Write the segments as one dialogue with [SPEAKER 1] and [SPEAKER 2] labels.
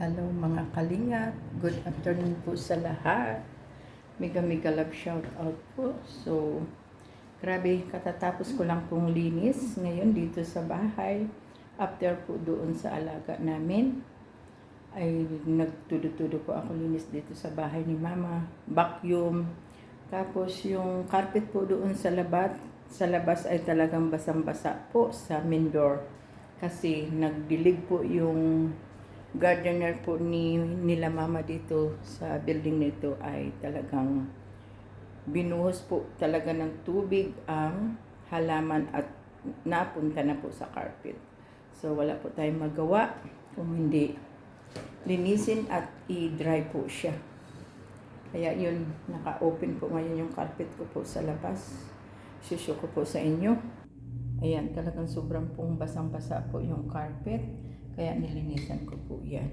[SPEAKER 1] Hello mga kalinga. Good afternoon po sa lahat. Mega mega love shout out po. So, grabe, katatapos ko lang pong linis ngayon dito sa bahay. After po doon sa alaga namin, ay nagtudo-tudo po ako linis dito sa bahay ni mama. Vacuum. Tapos yung carpet po doon sa labas, sa labas ay talagang basang-basa po sa main door. Kasi nagdilig po yung gardener po ni nila mama dito sa building nito ay talagang binuhos po talaga ng tubig ang halaman at napunta na po sa carpet. So wala po tayong magawa kung hindi linisin at i-dry po siya. Kaya yun, naka-open po ngayon yung carpet ko po sa labas. Susyo ko po sa inyo. Ayan, talagang sobrang pong basang-basa po yung carpet. Kaya nilinisan ko po yan.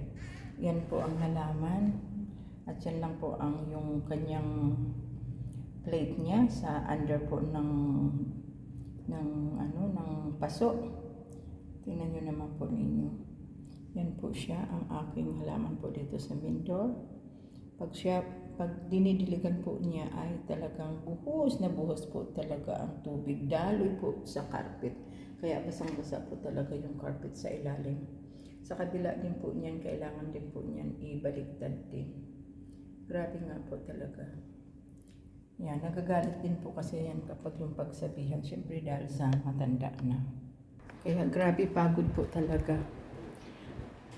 [SPEAKER 1] Yan po ang halaman. At yan lang po ang yung kanyang plate niya sa under po ng ng ano ng paso. Tingnan niyo naman po ninyo. Yan po siya ang aking halaman po dito sa main door. Pag siya pag dinidiligan po niya ay talagang buhos na buhos po talaga ang tubig. Daloy po sa carpet. Kaya basang-basa po talaga yung carpet sa ilalim. Sa kabila din po niyan, kailangan din po niyan ibaliktad din. Grabe nga po talaga. Yan, nagagalit din po kasi yan kapag yung pagsabihan. Siyempre dahil sa matanda na. Kaya grabe pagod po talaga.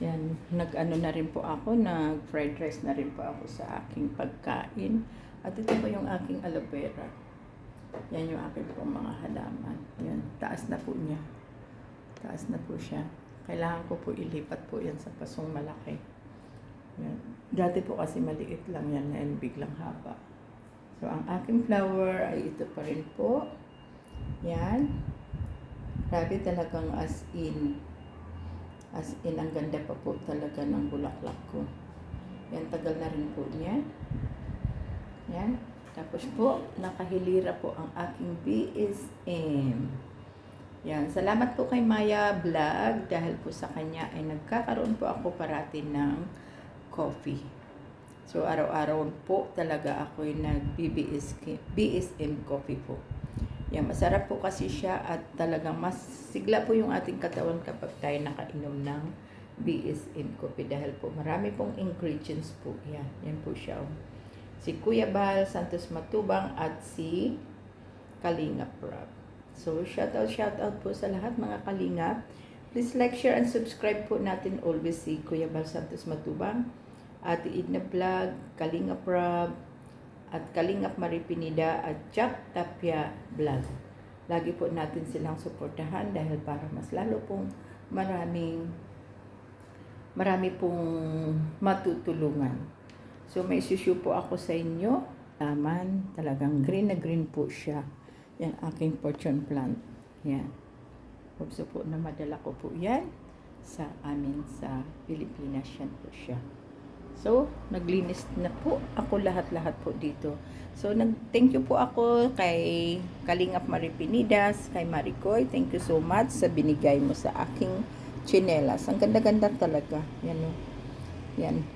[SPEAKER 1] Yan, nag-ano na rin po ako, nag-fried rice na rin po ako sa aking pagkain. At ito po yung aking aloe vera. Yan yung aking po mga halaman. Yan, taas na po niya. Taas na po siya. Kailangan ko po ilipat po yan sa pasong malaki. Yan. Dati po kasi maliit lang yan and biglang haba. So, ang aking flower ay ito pa rin po. Yan. Grabe talagang as in. As in, ang ganda pa po talaga ng bulaklak ko. Yan, tagal na rin po niya. Yan. Tapos po, nakahilira po ang aking BSM. Yan. Salamat po kay Maya Vlog dahil po sa kanya ay nagkakaroon po ako parati ng coffee. So, araw-araw po talaga ako ay nag-BBS, BSM coffee po. Yan, masarap po kasi siya at talagang mas sigla po yung ating katawan kapag tayo nakainom ng BSM coffee dahil po marami pong ingredients po. Yan, yan po siya. oh. Si Kuya Bal, Santos Matubang at si Kalinga Prab. So, shout out, shout out po sa lahat mga Kalinga. Please like, share, and subscribe po natin always si Kuya Bal Santos Matubang, Ate Idna Vlog, Kalinga Prab, at Kalingap Maripinida at Jack Tapia Vlog. Lagi po natin silang suportahan dahil para mas lalo pong maraming marami pong matutulungan. So may susu po ako sa inyo. Laman, talagang green na green po siya. Yan aking fortune plant. Yan. Gusto po na madala ko po yan sa amin sa Pilipinas. Yan po siya. So, naglinis na po ako lahat-lahat po dito. So, nag-thank you po ako kay Kalingap Maripinidas, kay Maricoy. Thank you so much sa binigay mo sa aking chinelas. Ang ganda-ganda talaga. Yan o. Yan.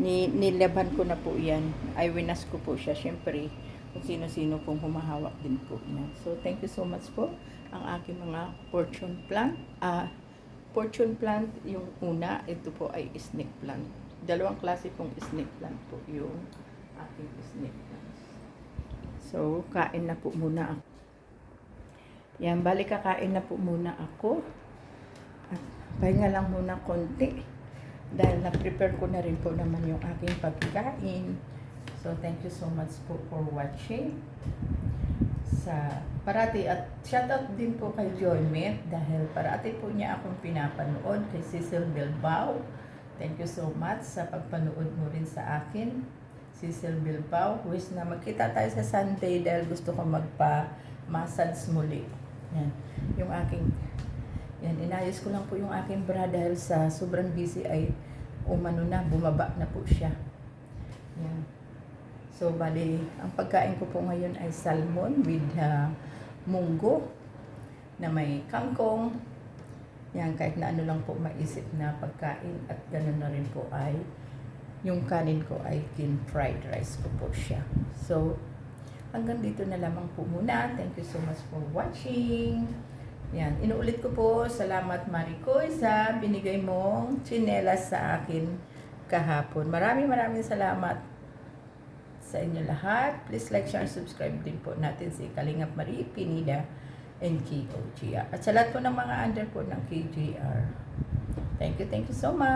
[SPEAKER 1] Ni, nilaban ko na po yan. Ay, winas ko po siya. Siyempre, kung sino-sino pong humahawak din po niya. So, thank you so much po. Ang aking mga fortune plant. Ah, fortune plant, yung una, ito po ay snake plant dalawang klase pong snake plant po yung aking snake plants. So, kain na po muna ako. Yan, balik kakain na po muna ako. At pahinga lang muna konti. Dahil na-prepare ko na rin po naman yung aking pagkain. So, thank you so much po for watching. Sa parati at shoutout din po kay Joymet dahil parati po niya akong pinapanood kay Cecil Bilbao Thank you so much sa pagpanood mo rin sa akin. Cecil Bilbao. Wish na magkita tayo sa Sunday dahil gusto ko magpa-massage muli. Yan. Yung aking, yan, inayos ko lang po yung aking bra dahil sa sobrang busy ay umano na, bumaba na po siya. Yan. So, bali, ang pagkain ko po ngayon ay salmon with uh, munggo na may kangkong, Yan, kahit na ano lang po maisip na pagkain at gano'n na rin po ay yung kanin ko ay kin fried rice ko po siya. So, hanggang dito na lamang po muna. Thank you so much for watching. Yan, inuulit ko po, salamat Maricoy sa binigay mong tsinelas sa akin kahapon. Maraming maraming salamat sa inyo lahat. Please like, share, and subscribe din po natin si Kalingap Marie Pinida and KOGR. At sa lahat po ng mga under po ng KJR. Thank you, thank you so much.